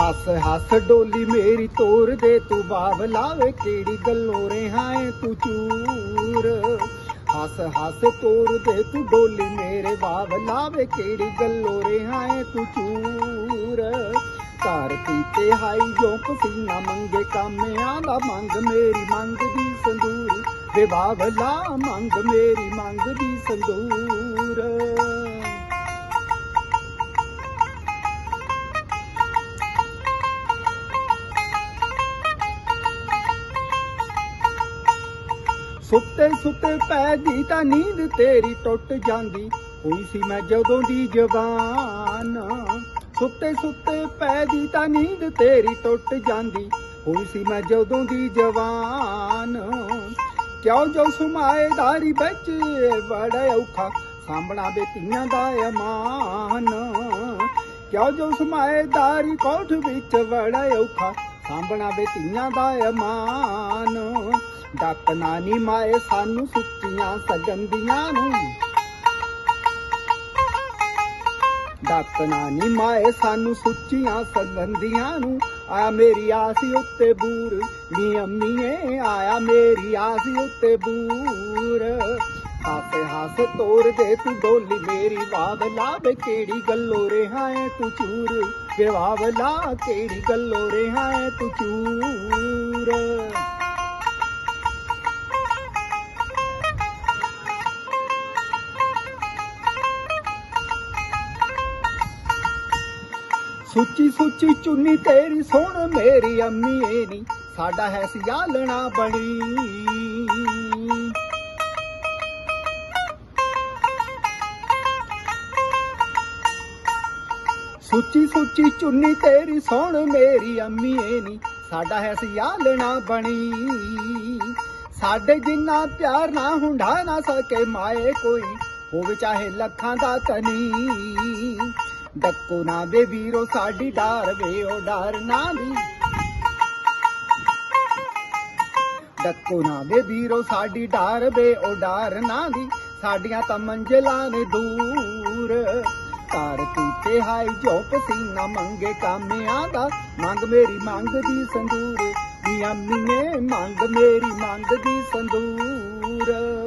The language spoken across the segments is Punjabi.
ਹੱਸ ਹੱਸ ਡੋਲੀ ਮੇਰੀ ਤੋਰ ਦੇ, ਤੂੰ ਬਾਬਲਾ ਵੇ ਕਿਹੜੀ ਗੱਲੋਂ ਰਿਹਾ ਏ ਤੂੰ ਚੂਰ? ਹੱਸ ਹੱਸ ਤੋਰ ਦੇ, ਤੂੰ ਡੋਲੀ ਮੇਰੇ ਬਾਬਲਾ ਵੇ ਕਿਹੜੀ ਗੱਲੋਂ ਰਿਹਾ ਏ ਤੂੰ ਚੂਰ? ਧਰਤੀ ਪੀਤੇ ਹਾਈ ਜੋ ਪਸੀਨਾ ਮੰਗੇ, ਕਾਮਿਆਂ ਦਾ ਮੰਗ ਮੇਰੀ ਮੰਗ ਦੀ ਸੰਦੂਰ। ਵੇ ਬਾਬਲਾ ਮੰਗ ਮੇਰੀ ਮੰਗ ਦੀ ਸੰਦੂਰ। ਸੁੱਤੇ ਸੁੱਤੇ ਪੈ ਗਈ ਤਾਂ ਨੀਂਦ ਤੇਰੀ ਟੁੱਟ ਜਾਂਦੀ। ਹੋਈ ਸੀ ਮੈਂ ਜਦੋਂ ਦੀ ਜਵਾਨ। ਸੁੱਤੇ ਸੁੱਤੇ ਪੈ ਗਈ ਤਾਂ ਨੀਂਦ ਤੇਰੀ ਟੁੱਟ ਜਾਂਦੀ। ਹੋਈ ਸੀ ਮੈਂ ਜਦੋਂ ਦੀ ਜਵਾਨ। ਕਿਉਂ ਜੋ ਸੁਮਾਏਦਾਰੀ ਵਿੱਚ ਬੜਾ ਔਖਾ। ਸਾਂਭਣਾ ਬੇਟੀਆਂ ਦਾ ਅਮਾਨ। ਕਿਉਂ ਜੋ ਸੁਮਾਏਦਾਰੀ ਕੋਠ ਵਿੱਚ ਬੜਾ ਔਖਾ। ਸਾਂਭਣਾ ਬੇਟੀਆਂ ਦਾ ਅਮਾਨ। ਡੱਕ ਨਾਨੀ ਮਾਏ ਸਾਨੂੰ ਸੁੱਚੀਆਂ ਸਗੰਦੀਆਂ ਨੂੰ। ਡੱਕ ਨਾਨੀ ਮਾਏ ਸਾਨੂੰ ਸੁੱਚੀਆਂ ਸਗੰਦੀਆਂ ਨੂੰ। ਆਇਆ ਮੇਰੀ ਆਸੀ ਉੱਤੇ ਬੂਰ, ਨੀ ਅੰਮੀਏ, ਆਇਆ ਮੇਰੀ ਆਸੀ ਉੱਤੇ ਬੂਰ। ਹਾਸੇ ਹਾਸੇ ਤੋਰ ਦੇ ਤੂੰ ਡੋਲੀ ਮੇਰੀ ਬਾਬਲਾ ਵੇ ਕਿਹੜੀ ਗੱਲੋਂ ਰਿਹਾ ਏ ਤੂੰ ਚੂਰ। ਵੇ ਬਾਬਲਾ ਕਿਹੜੀ ਗੱਲੋਂ ਰਿਹਾ ਏ ਤੂੰ ਚੂਰ। ਸੁੱਚੀ ਸੁੱਚੀ ਚੁੰਨੀ ਤੇਰੀ ਸੋਹਣ ਮੇਰੀ ਅੰਮੀ ਨੀ ਸਾਡਾ ਹੈ ਸਿਆਲਣਾ ਬਣੀ। ਸੁੱਚੀ ਸੁੱਚੀ ਚੁੰਨੀ ਤੇਰੀ ਸੋਹਣ ਮੇਰੀ ਅੰਮੀਏ ਨੀ ਸਾਡਾ ਹੈ ਸਿਆਲਣਾ ਬਣੀ। ਸਾਡੇ ਜਿੰਨਾ ਪਿਆਰ ਨਾ ਹੁੰਡਾ ਨਾ ਸਕੇ ਮਾਏ ਕੋਈ, ਹੋਵੇ ਚਾਹੇ ਲੱਖਾਂ ਦਾ ਤਨੀ। ਡੱਕੋ ਨਾ ਦੇ ਵੀਰੋ, ਸਾਡੀ ਡਾਰ ਵੇ ਉਹ ਡਾਰ ਨਾ ਦੀ ਡੱਕੋ ਨਾ ਦੇ ਵੀਰੋ, ਸਾਡੀ ਡਾਰ ਵੇ ਉਹ ਡਾਰ ਨਾ ਦੀ ਸਾਡੀਆਂ ਤਾਂ ਮੰਜ਼ਿਲਾਂ ਨੇ ਦੂਰ। ਧਰਤੀ ਕੀਤੇ ਹਾਈ ਜੋ ਪਸੀਨਾ ਮੰਗੇ ਕਾਮਿਆਂ ਦਾ, ਮੰਗ ਮੇਰੀ ਮੰਗ ਦੀ ਸੰਦੂਰ। ਨੀ ਅੰਮੀਏ ਮੰਗ ਮੇਰੀ ਮੰਗ ਦੀ ਸੰਦੂਰ।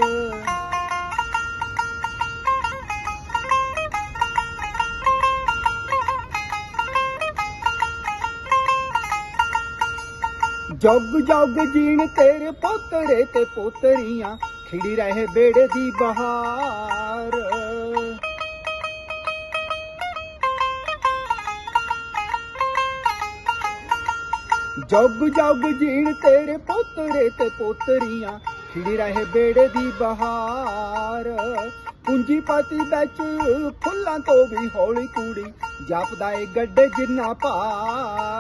ਜੱਗ ਜੱਗ ਜੀਣ ਤੇਰੇ ਪੋਤਰੇ ਤੇ ਪੋਤਰੀਆਂ ਖਿੜੀ ਰਹੇ ਬੇੜੇ ਦੀ ਬਹਾਰ। ਜੱਗ ਜੱਗ ਜੀਣ ਤੇਰੇ ਪੋਤਰੇ ਤੇ ਪੋਤਰੀਆਂ ਖਿੜੀ ਰਹੇ ਬੇੜੇ ਦੀ ਬਹਾਰ। ਪੂੰਜੀਪਤੀ ਵਿੱਚ ਫੁੱਲਾਂ ਤੋਂ ਵੀ ਹੌਲੀ ਕੁੜੀ ਜਾਪਦਾ ਏ ਗੱਡੇ ਜਿੰਨਾ ਭਾਰ।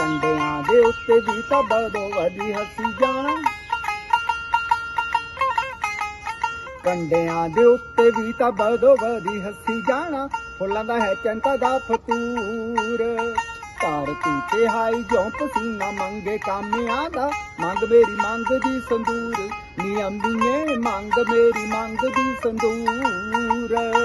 ਕੰਡਿਆਂ ਦੇ ਉੱਤੇ ਵੀ ਤਾਂ ਬਦੋ ਵਧੀ ਹੱਸੀ ਜਾਣਾ। ਕੰਡਿਆਂ ਦੇ ਉੱਤੇ ਵੀ ਤਾਂ ਬਦੋ ਵਧੀ ਹੱਸੀ ਜਾਣਾ। ਫੁੱਲਾਂ ਦਾ ਹੈ ਚੰਤਾ ਦਾ ਫਤੂਰ। ਧਰਤੀ ਤੇ ਹਾਈ ਜੋ ਪਸੀਨਾ ਮੰਗੇ ਕਾਮਿਆਂ ਦਾ। ਮੰਗ ਮੇਰੀ ਮੰਗ ਦੀ ਸੰਦੂਰ। ਨੀ ਅੰਬੀਏ ਮੰਗ ਮੇਰੀ ਮੰਗ ਦੀ ਸੰਦੂਰ।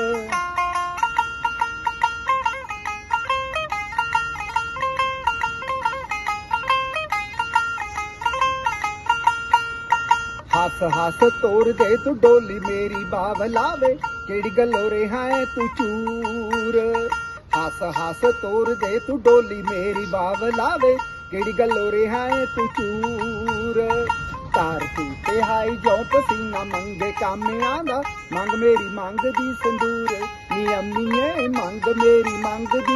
ਹੱਸ ਹੱਸ ਤੋਰ ਦੇ ਤੂੰ ਡੋਲੀ ਮੇਰੀ ਬਾਵਲਾ ਵੇ ਕਿਹੜੀ ਗੱਲੋਂ ਰਿਹਾ ਏ ਤੂੰ ਚੂਰ? ਹੱਸ ਹੱਸ ਤੋਰ ਦੇ ਤੂੰ ਡੋਲੀ ਮੇਰੀ ਬਾਵਲਾ ਵੇ ਕਿਹੜੀ ਗੱਲੋਂ ਰਿਹਾ ਏ ਤੂੰ ਚੂਰ? ਤੂੰ ਤੇ ਹਾਈ ਜੋ ਪਸੀਨਾ ਮੰਗੇ ਕਾਮਿਆਂ ਦਾ। ਮੰਗ ਮੇਰੀ ਮੰਗ ਦੀ ਸੰਦੂਰ, ਨੀ ਅੰਮੀਏ ਮੰਗ ਮੇਰੀ ਮੰਗ ਦੀ